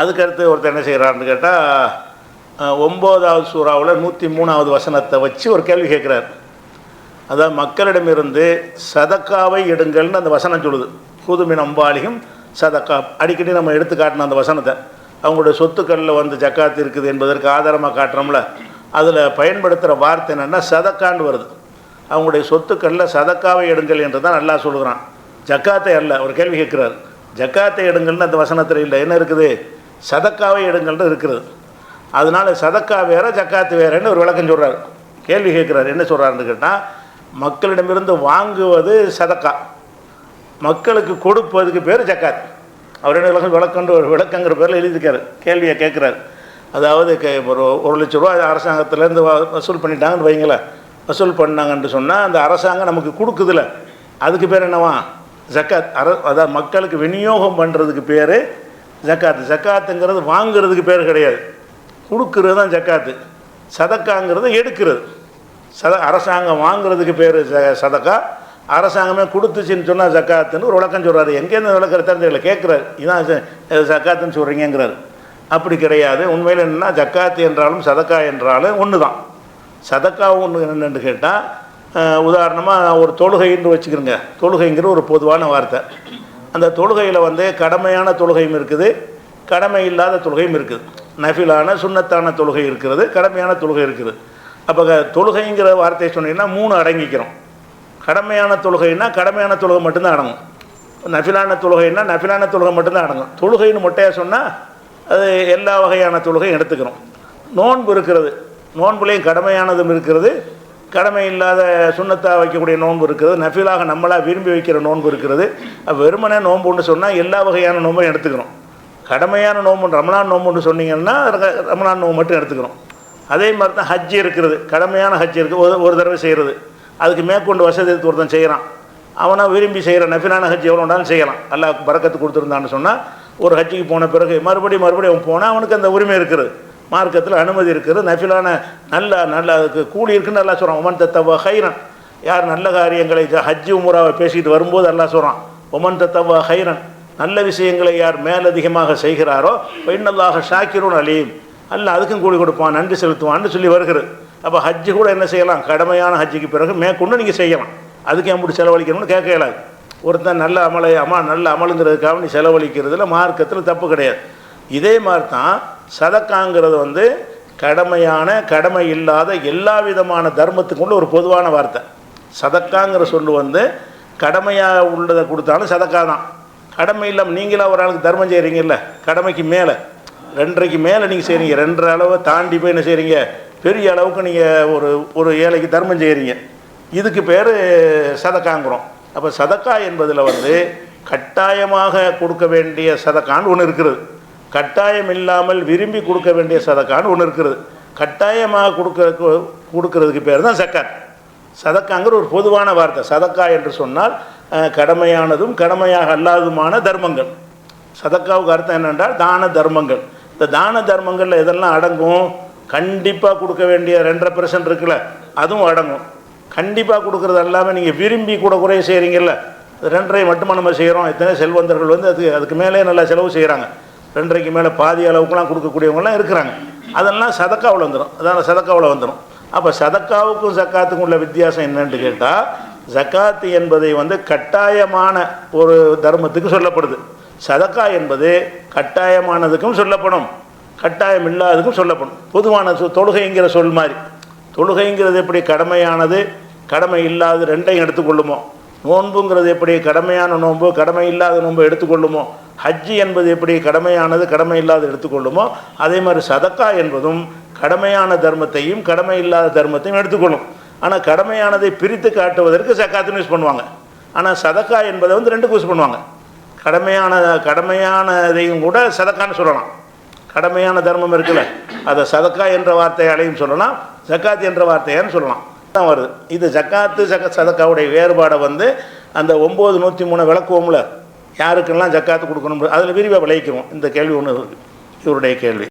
அதுக்கடுத்து ஒருத்தர் என்ன செய்கிறாருன்னு கேட்டால் ஒம்போதாவது சூறாவில் நூற்றி மூணாவது வசனத்தை வச்சு ஒரு கேள்வி கேட்குறாரு அதாவது மக்களிடமிருந்து சதக்காவை எடுங்கள்னு அந்த வசனம் சொல்லுது. கூதுமின் அம்பாலியும் சதக்கா அடிக்கடி நம்ம எடுத்து காட்டின அந்த வசனத்தை. அவங்களுடைய சொத்துக்களில் வந்து ஜக்காத்து இருக்குது என்பதற்கு ஆதாரமாக காட்டுறோம்ல அதில் பயன்படுத்துகிற வார்த்தை என்னென்னா சதக்கான்னு வருது. அவங்களுடைய சொத்துக்களில் சதக்காவை எடுங்கள் என்று தான் நல்லா சொல்கிறான் ஜக்காத்தை அல்ல ஒரு கேள்வி கேட்குறாரு ஜக்காத்தை எடுங்கள்னு அந்த வசனத்தில் இல்லை என்ன இருக்குது? சதக்காவை எடுங்கள்னு இருக்கிறது. அதனால சதக்கா வேற ஜக்காத்து வேறன்னு ஒரு விளக்கம் சொல்கிறார் கேள்வி கேட்குறாரு என்ன சொல்கிறாருன்னு கேட்டால் மக்களிடமிருந்து வாங்குவது சதக்கா. மக்களுக்கு கொடுப்பதுக்கு பேர் ஜக்காத். அவர் என்ன விளக்கம் விளக்கன்ற ஒரு விளக்கங்கிற பேரில் எழுதியிருக்காரு கேள்வியை கேட்குறாரு. அதாவது கே ஒரு ஒரு லட்ச ரூபா அரசாங்கத்திலேருந்து வ- வசூல் பண்ணிட்டாங்கன்னு வைங்களேன். வசூல் பண்ணாங்கன்னு சொன்னால் அந்த அரசாங்கம் நமக்கு கொடுக்குதுல. அதுக்கு பேர் என்னவா? ஜக்காத். அர அதாவது மக்களுக்கு விநியோகம் பண்ணுறதுக்கு பேர் ஜக்காத்து. ஜக்காத்துங்கிறது வாங்குறதுக்கு பேர் கிடையாது. கொடுக்கறது தான் ஜக்காத்து. சதக்காங்கிறது எடுக்கிறது. சத அரசாங்கம் வாங்குறதுக்கு பேர் ச சதக்கா. அரசாங்கமே கொடுத்துச்சின்னு சொன்னால் ஜக்காத்துன்னு ஒரு விளக்கம் சொல்கிறாரு எங்கேருந்து விளக்கிற தெரிஞ்சல கேட்குறாரு. இதான் ஜக்காத்துன்னு சொல்கிறீங்கிறாரு அப்படி கிடையாது. உண்மையில் என்னென்னா ஜக்காத்து என்றாலும் சதக்கா என்றாலும் ஒன்று தான் சதக்கா ஒன்று என்னென்னு கேட்டால் உதாரணமாக ஒரு தொழுகைன்னு வச்சுக்கிறோங்க. தொழுகைங்கிற ஒரு பொதுவான வார்த்தை. அந்த தொழுகையில் வந்து கடமையான தொழுகையும் இருக்குது கடமை இல்லாத தொழுகையும் இருக்குது. நஃபிலான சுண்ணத்தான தொழுகை இருக்கிறது கடமையான தொழுகை இருக்குது. அப்போ தொழுகைங்கிற வார்த்தையை சொன்னீங்கன்னா மூணு அடங்கிக்கிறோம். கடமையான தொழுகைன்னா கடமையான தொழுகை மட்டும்தான் அடங்கும். நஃபிலான தொழுகைன்னா நஃபிலான தொழுகை மட்டும்தான் அடங்கும். தொழுகைன்னு மொட்டையாக சொன்னால் அது எல்லா வகையான தொழுகையும் எடுத்துக்கிறோம். நோன்பு இருக்கிறது நோன்புலேயும் கடமையானதும் இருக்கிறது கடமை இல்லாத சுண்ணத்தாக வைக்கக்கூடிய நோன்பு இருக்கிறது. நஃபிலாக நம்மளாக விரும்பி வைக்கிற நோன்பு இருக்கிறது. வெறுமனே நோன்புன்னு சொன்னால் எல்லா வகையான நோன்பையும் எடுத்துக்கிறோம். கடமையான நோம்பு ரமலான் நோம்புன்னு சொன்னீங்கன்னா ரமணான் ரமலான் நோம்பு மட்டும் எடுத்துக்கிறோம். அதே மாதிரி தான் ஹஜ்ஜி இருக்கிறது. கடமையான ஹஜ்ஜி இருக்குது ஒரு ஒரு தடவை செய்கிறது அதுக்கு மேற்கொண்டு வசதி ஒருத்தன் செய்கிறான் அவனை விரும்பி செய்கிற நஃபிலான ஹஜ் எவ்வளோ வேணாலும் செய்யலாம். அல்லாஹ் பறக்கத்து கொடுத்துருந்தான்னு சொன்னால் ஒரு ஹஜ்ஜிக்கு போன பிறகு மறுபடியும் மறுபடியும் அவன் போனால் அவனுக்கு அந்த உரிமை இருக்கிறது. மார்க்கத்தில் அனுமதி இருக்குது. நஃபிலான நல்ல நல்ல அதுக்கு கூலி இருக்குன்னு நல்லா சொல்கிறான் ஒமன் தத்தவ ஹைரன் யார் நல்ல காரியங்களை ஹஜ்ஜி ஹஜ்ஜு உமுராவை பேசிக்கிட்டு வரும்போது நல்லா சொல்கிறான் ஒமன் தத்தவ ஹைரன் நல்ல விஷயங்களை யார் மேலதிகமாக செய்கிறாரோ பெண்ணல்லாக ஷாக்கிரும் அலீம். அல்ல அதுக்கும் கூலி கொடுப்பான் நன்றி செலுத்துவான்னு சொல்லி வருகிறது. அப்போ ஹஜ்ஜு கூட என்ன செய்யலாம்? கடமையான ஹஜ்ஜுக்கு பிறகு மேற்கொண்டு நீங்கள் செய்யலாம். அதுக்கு எப்படி செலவழிக்கணும்னு கேட்க இயலாது. ஒருத்தன் நல்ல அமலை அம்மா நல்ல அமலுங்கிறதுக்காக நீ செலவழிக்கிறதுல மார்க்கத்தில் தப்பு கிடையாது. இதே மாதிரி தான் சதக்காங்கிறது வந்து கடமையான கடமை இல்லாத எல்லா விதமான தர்மத்துக்கு உள்ள ஒரு பொதுவான வார்த்தை. சதக்காங்கிற சொல்லு வந்து கடமையாக உள்ளதை கொடுத்தாலும் சதக்கா தான். கடமை இல்லாமல் நீங்களாக ஒரு ஆளுக்கு தர்மம் செய்கிறீங்கல்ல கடமைக்கு மேலே. ரெண்டரைக்கு மேலே நீங்கள் செய்கிறீங்க ரெண்டரை அளவை தாண்டி போய் என்ன செய்கிறீங்க பெரிய அளவுக்கு நீங்கள் ஒரு ஒரு ஏழைக்கு தர்மம் செய்கிறீங்க இதுக்கு பேர் சதக்காங்கிறோம். அப்போ சதக்கா என்பதில் வந்து கட்டாயமாக கொடுக்க வேண்டிய சதக்கான்னு ஒன்று இருக்கிறது கட்டாயம் இல்லாமல் விரும்பி கொடுக்க வேண்டிய சதக்கான்னு ஒன்று இருக்கிறது கட்டாயமாக கொடுக்கறதுக்கு கொடுக்கறதுக்கு பேர் தான் சக்காத் சதக்காங்கிற ஒரு பொதுவான வார்த்தை. சதக்கா என்று சொன்னால் கடமையானதும் கடமையாக அல்லாததுமான தர்மங்கள். சதக்காவுக்கு அர்த்தம் என்னென்றால் தான தர்மங்கள். இந்த தான தர்மங்களில் எதெல்லாம் அடங்கும்? கண்டிப்பாக கொடுக்க வேண்டிய ரெண்டரை பெர்சன்ட் இருக்குல்ல அதுவும் அடங்கும். கண்டிப்பாக கொடுக்குறது எல்லாமே நீங்கள் விரும்பி கூட குறைய செய்கிறீங்கல்ல ரெண்டரை மட்டுமா நம்ம செய்கிறோம் எத்தனை செல்வந்தர்கள் வந்து அதுக்கு அதுக்கு மேலே நல்லா செலவு செய்கிறாங்க ரெண்டரைக்கு மேலே பாதி அளவுக்குலாம் கொடுக்கக்கூடியவங்கலாம் இருக்கிறாங்க. அதெல்லாம் சதக்காவில் வந்துடும் அதான் சதக்காவில் வந்துடும் அப்போ சதக்காவுக்கும் ஜக்காத்துக்கும் உள்ள வித்தியாசம் என்னன்னு கேட்டால் ஜக்காத்து என்பதை வந்து கட்டாயமான ஒரு தர்மத்துக்கு சொல்லப்படுது. சதக்கா என்பது கட்டாயமானதுக்கும் சொல்லப்படும். கட்டாயம் இல்லாததுக்கும் சொல்லப்படும். பொதுவான சொ தொழுகைங்கிற சொல் மாதிரி. தொழுகைங்கிறது எப்படி கடமையானது? கடமை இல்லாத ரெண்டையும் எடுத்துக்கொள்ளுமோ? நோன்புங்கிறது எப்படி கடமையான நோன்பு கடமை இல்லாத நோன்பு எடுத்துக்கொள்ளுமோ? ஹஜ்ஜி என்பது எப்படி கடமையானது கடமை இல்லாத எடுத்துக்கொள்ளுமோ அதே மாதிரி சதக்கா என்பதும் கடமையான தர்மத்தையும் கடமை இல்லாத தர்மத்தையும் எடுத்துக்கொள்ளும். ஆனால் கடமையானதை பிரித்து காட்டுவதற்கு சக்காத்துன்னு யூஸ் பண்ணுவாங்க. ஆனால் சதக்கா என்பதை வந்து ரெண்டுக்கு யூஸ் பண்ணுவாங்க. கடமையான கடமையானதையும் கூட சதக்கான்னு சொல்லலாம். கடமையான தர்மம் இருக்குல்ல அதை சதக்கா என்ற வார்த்தையாலையும் சொல்லலாம் ஜக்காத் என்ற வார்த்தையான்னு சொல்லலாம். தான் வருது. இது ஜக்காத்து சக சதக்காவுடைய வேறுபாடை வந்து அந்த ஒம்பது நூற்றி மூணு விளக்குவோம்ல யாருக்கெல்லாம் ஜக்காத்து கொடுக்கணும் அதில் விரிவாக விளைவிக்கிறோம் இந்த கேள்வி ஒன்று இவருடைய கேள்வி.